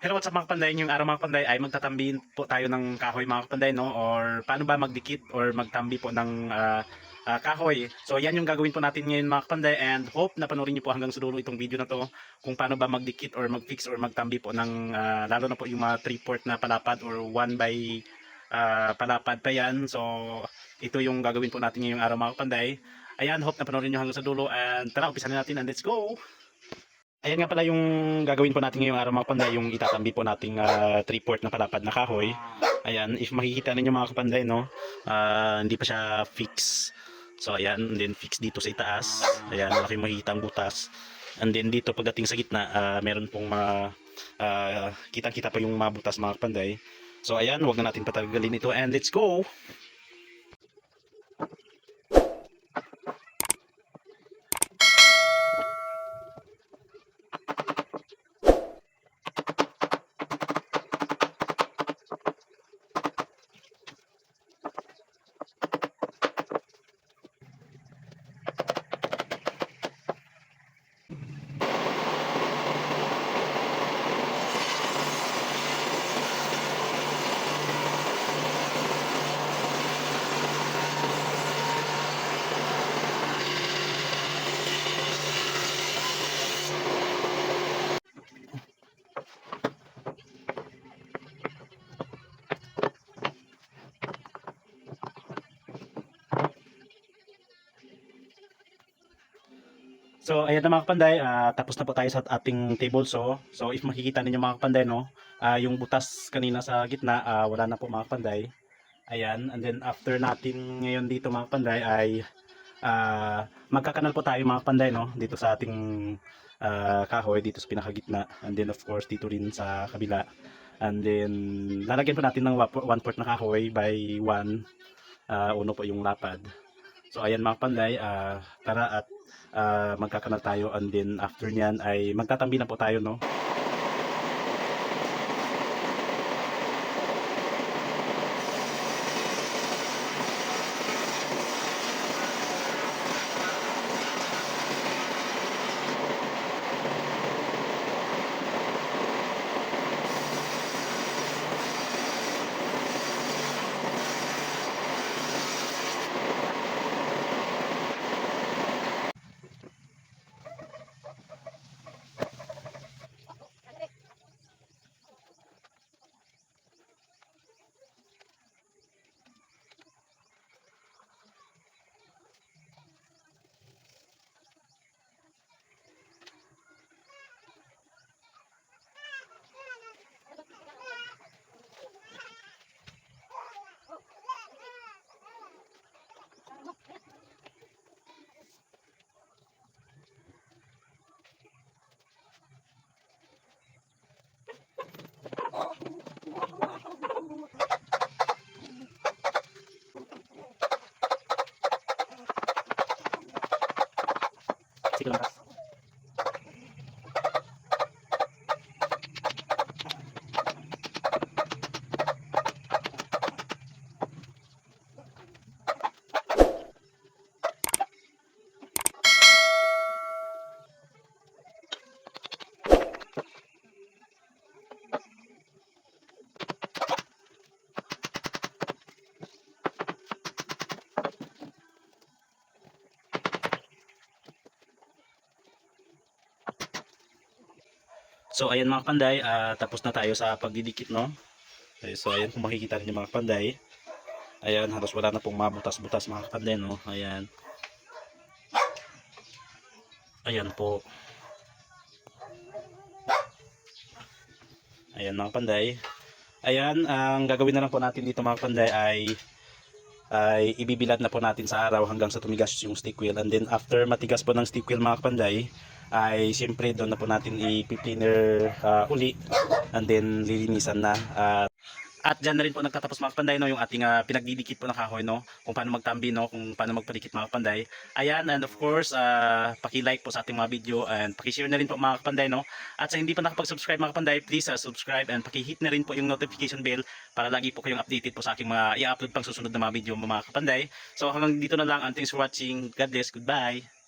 Hello, what's up mga kapanday? Yung araw mga kapanday ay magtatambi po tayo ng kahoy mga kapanday, no? Or paano ba magdikit or magtambi po ng ah, ah, kahoy. So yan yung gagawin po natin ngayon mga kapanday and hope na panoorin niyo po hanggang sa dulo itong video na to kung paano ba magdikit or magfix or magtambi po ng ah, lalo na po yung mga 3 port na palapad or 1 by ah, palapad pa yan. So ito yung gagawin po natin ngayong araw mga kapanday. Ayan, hope na panoorin niyo hanggang sa dulo and tara, umpisa na natin and let's go! Ayan nga pala yung gagawin po natin ngayong araw mga kapanday, yung itatambi po nating 3 port na palapad na kahoy. Ayan, if makikita ninyo mga kapanday, no, ah, hindi pa siya fix. So ayan, then fix dito sa itaas. Ayan, malaki makikita ang butas. And then dito pagdating sa gitna, ah, meron pong mga ah, kitang-kita pa yung mga butas mga kapanday. So ayan, wag na natin patagalin ito and let's go! So, ayan na mga kapanday, ah, tapos na po tayo sa ating table saw. So, if makikita ninyo mga kapanday, no, ah, yung butas kanina sa gitna, ah, wala na po mga kapanday. Ayan, and then after natin ngayon dito mga kapanday ay ah, magkakanal po tayo mga kapanday, no, dito sa ating ah, kahoy, dito sa pinakagitna. And then of course, dito rin sa kabila. And then, lalagyan po natin ng 1 port na kahoy by 1. Ah, uno po yung lapad. So, ayan mga kapanday, ah, tara at ah, magkakanal tayo and then after nyan ay magtatambi na po tayo no recicladas. So ayan mga panday, ah, tapos na tayo sa pagdidikit no. Okay, so ayan kung makikita niyo mga panday. Ayan, halos wala na pong mabutas-butas mga panday no. Ayan. Ayan po. Ayan mga panday. Ayan, ang gagawin na lang po natin dito mga panday ay ay ibibilad na po natin sa araw hanggang sa tumigas yung stick wheel and then after matigas po ng stick wheel mga panday ay siyempre doon na po natin i-cleaner uh, uli and then lilinisan na at at dyan na rin po nagtatapos mga kapanday no, yung ating ah, pinagdidikit po ng kahoy no, kung paano magtambi no, kung paano magpadikit mga kapanday. Ayan and of course, ah, paki-like po sa ating mga video and paki-share na rin po mga kapanday no. At sa hindi pa nakapag-subscribe mga kapanday, please ah, subscribe and paki-hit na rin po yung notification bell para lagi po kayong updated po sa aking mga i-upload pang susunod na mga video mga kapanday. So hanggang dito na lang and thanks for watching. God bless. Goodbye.